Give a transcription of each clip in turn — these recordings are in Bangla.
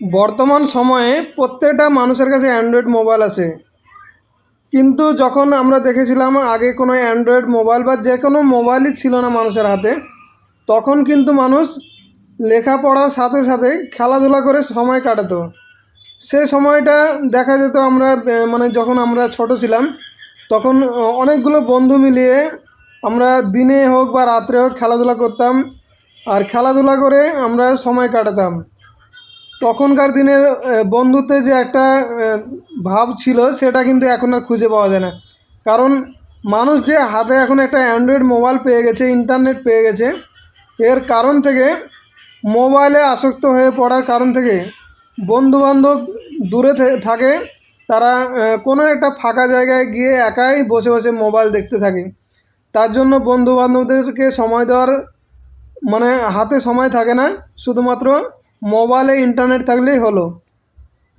বর্তমান সময়ে প্রত্যেকটা মানুষের কাছে অ্যান্ড্রয়েড মোবাইল আছে। কিন্তু যখন আমরা দেখেছিলাম আগে কোনো অ্যান্ড্রয়েড মোবাইল বা যে কোনো মোবাইলই ছিল না মানুষের হাতে, তখন কিন্তু মানুষ লেখাপড়ার সাথে সাথে খেলাধুলা করে সময় কাটাতো। সে সময়টা দেখা যেত আমরা মানে যখন আমরা ছোট ছিলাম, তখন অনেকগুলো বন্ধু মিলিয়ে আমরা দিনে হোক বা রাত্রে হোক খেলাধুলা করতাম, আর খেলাধুলা করে আমরা সময় কাটাতাম। তখনকার দিনের বন্ধুত্বে যে একটা ভাব ছিল, সেটা কিন্তু এখন আর খুঁজে পাওয়া যায় না। কারণ মানুষ যে হাতে এখন একটা অ্যান্ড্রয়েড মোবাইল পেয়ে গেছে ইন্টারনেট পেয়ে গেছে, এর কারণ থেকে মোবাইলে আসক্ত হয়ে পড়ার কারণ থেকে বন্ধুবান্ধব দূরে থাকে, তারা কোনো একটা ফাঁকা জায়গায় গিয়ে একাই বসে বসে মোবাইল দেখতে থাকে। তার জন্য বন্ধু বান্ধবদেরকে সময় দেওয়ার মানে হাতে সময় থাকে না, শুধুমাত্র মোবাইলে ইন্টারনেট থাকলেই হলো।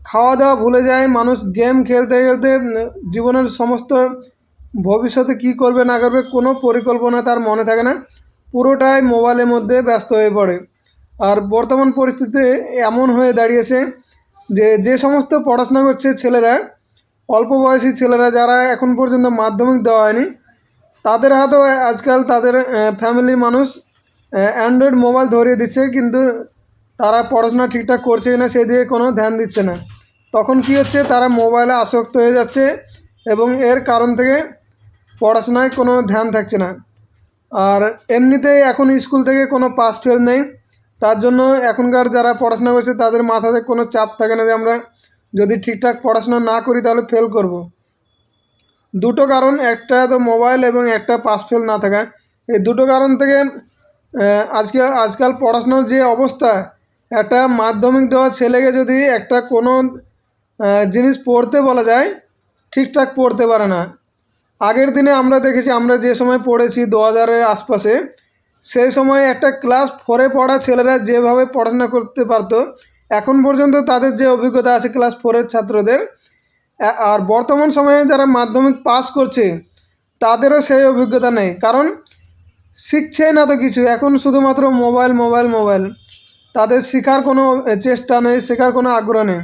খাওয়া দাওয়া ভুলে যায়, মানুষ গেম খেলতে খেলতে জীবনের সমস্ত ভবিষ্যতে কি করবে না করবে কোনো পরিকল্পনা তার মনে থাকে না। পুরোটাই মোবাইলের মধ্যে ব্যস্ত হয়ে পড়ে। আর বর্তমান পরিস্থিতিতে এমন হয়ে দাঁড়িয়েছে যে যে সমস্ত পড়াশোনা করছে ছেলেরা, অল্প বয়সী ছেলেরা যারা এখন পর্যন্ত মাধ্যমিক দেওয়া হয়নি, তাদের হাতেও আজকাল তাদের ফ্যামিলির মানুষ অ্যান্ড্রয়েড মোবাইল ধরিয়ে দিচ্ছে। কিন্তু তারা পড়াশোনা ঠিকঠাক করছে না সেদিকে কোনো ধ্যান দিচ্ছে না। তখন কি হচ্ছে? তারা মোবাইলে আসক্ত হয়ে যাচ্ছে এবং এর কারণ থেকে পড়াশোনায় কোনো ধ্যান থাকছে না। আর এমনিতেই এখন স্কুল থেকে কোনো পাস ফেল নেই। তার জন্য এখনকার যারা পড়াশোনা করছে, তাদের মাথাতে কোনো চাপ থাকে না যে আমরা যদি ঠিকঠাক পড়াশোনা না করি তাহলে ফেল করব। দুটো কারণ, একটা তো মোবাইল এবং একটা পাস ফেল না থাকা। এই দুটো কারণ থেকে আজকে, আজকাল পড়াশোনার যে অবস্থা একটা মাধ্যমিক দেওয়া ছেলেকে যদি একটা কোনো জিনিস পড়তে বলা যায়, ঠিকঠাক পড়তে পারে না। আগের দিনে আমরা দেখেছি, আমরা যে সময় পড়েছি দু হাজারের আশপাশে, সেই সময় একটা ক্লাস ফোরে পড়া ছেলেরা যেভাবে পড়াশোনা করতে পারতো, এখন পর্যন্ত তাদের যে অভিজ্ঞতা আছে ক্লাস ফোরের ছাত্রদের আর বর্তমান সময়ে যারা মাধ্যমিক পাস করছে, তাদেরও সেই অভিজ্ঞতা নেই। কারণ শিখছে না তো কিছু, এখন শুধুমাত্র মোবাইল মোবাইল মোবাইল। তাদের শেখার কোনো চেষ্টা নেই, শেখার কোনো আগ্রহ নেই।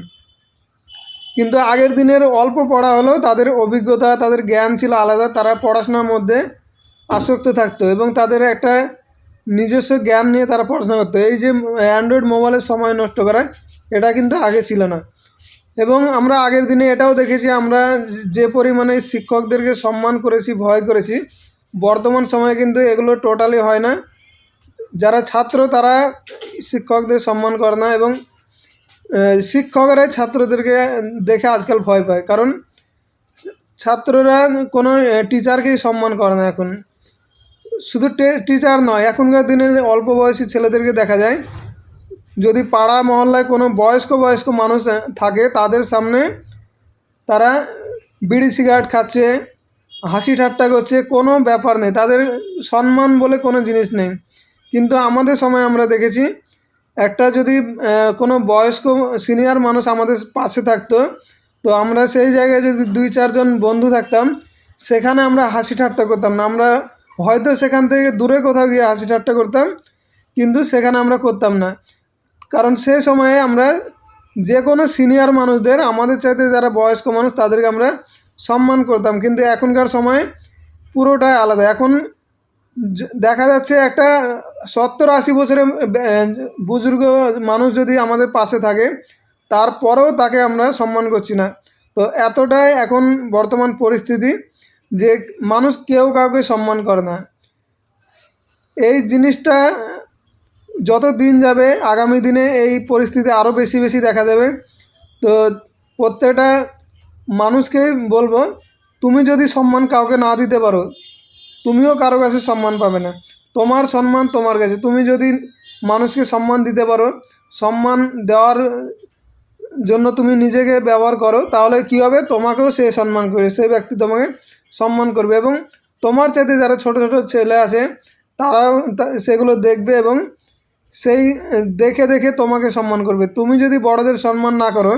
কিন্তু আগের দিনের অল্প পড়া হলেও তাদের অভিজ্ঞতা, তাদের জ্ঞান ছিল আলাদা। তারা পড়াশোনার মধ্যে আসক্ত থাকতো এবং তাদের একটা নিজস্ব জ্ঞান নিয়ে তারা পড়াশোনা করতো। এই যে অ্যান্ড্রয়েড মোবাইলের সময় নষ্ট করা, এটা কিন্তু আগে ছিল না। এবং আমরা আগের দিনে এটাও দেখেছি, আমরা যে পরিমাণে শিক্ষকদেরকে সম্মান করেছি, ভয় করেছি, বর্তমান সময়ে কিন্তু এগুলো টোটালি হয় না। যারা ছাত্র, তারা শিক্ষকদের সম্মান করে না এবং শিক্ষকেরাই ছাত্রদেরকে দেখে আজকাল ভয় পায়। কারণ, ছাত্ররা কোনো টিচারকেই সম্মান করে না এখন। শুধু টিচার নয়, এখনকার দিনে অল্প বয়সী ছেলেদেরকে দেখা যায়, যদি পাড়া মহল্লায় কোনো বয়স্ক বয়স্ক মানুষ থাকে, তাদের সামনে তারা বিড়ি সিগারেট খাচ্ছে, হাসি ঠাট্টা করছে, কোনো ব্যাপার নেই। তাদের সম্মান বলে কোনো জিনিস নেই। কিন্তু আমাদের সময় আমরা দেখেছি, একটা যদি কোনো বয়স্ক সিনিয়র মানুষ আমাদের পাশে থাকতো, তো আমরা সেই জায়গায় যদি দুই চারজন বন্ধু থাকতাম, সেখানে আমরা হাসি ঠাট্টা করতাম না। আমরা হয়তো সেখান থেকে দূরে কোথাও গিয়ে হাসি ঠাট্টা করতাম, কিন্তু সেখানে আমরা করতাম না। কারণ সে সময়ে আমরা যে কোনো সিনিয়র মানুষদের, আমাদের চাইতে যারা বয়স্ক মানুষ, তাদেরকে আমরা সম্মান করতাম। কিন্তু এখনকার সময় পুরোটাই আলাদা। এখন দেখা যাচ্ছে একটা সত্তর আশি বছরের বুজুর্গ মানুষ যদি আমাদের পাশে থাকে, তারপরেও তাকে আমরা সম্মান করছি না। তো এতটাই এখন বর্তমান পরিস্থিতি যে মানুষ কেউ কাউকে সম্মান করে না। এই জিনিসটা যত দিন যাবে, আগামী দিনে এই পরিস্থিতি আরও বেশি বেশি দেখা যাবে তো প্রত্যেকটা মানুষকে বলব, তুমি যদি সম্মান কাউকে না দিতে পারো তুমিও কারও কাছে সম্মান পাবে না। তোমার সম্মান তোমার কাছে। তুমি যদি মানুষকে সম্মান দিতে পারো, সম্মান দেওয়ার জন্য তুমি নিজেকে ব্যবহার করো, তাহলে কী হবে? তোমাকেও সে সম্মান করবে সেই ব্যক্তি তোমাকে সম্মান করবে এবং তোমার চাইতে যারা ছোট ছোট ছেলে আছে, তারাও সেগুলো দেখবে এবং সেই দেখে দেখে তোমাকে সম্মান করবে। তুমি যদি বড়দের সম্মান না করো,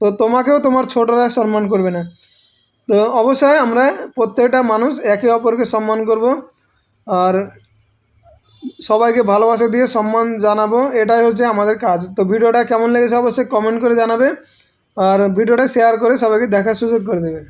তো তোমাকেও তোমার ছোটরা সম্মান করবে না। তো অবশ্যই আমরা প্রত্যেকটা মানুষ একে অপরকে সম্মান করব আর সবাইকে ভালোবাসা দিয়ে সম্মান জানাব, এটাই হচ্ছে আমাদের কাজ। তো ভিডিওটা কেমন লেগেছে অবশ্যই কমেন্ট করে জানাবে আর ভিডিওটা শেয়ার করে সবাইকে দেখার সুযোগ করে দেবে।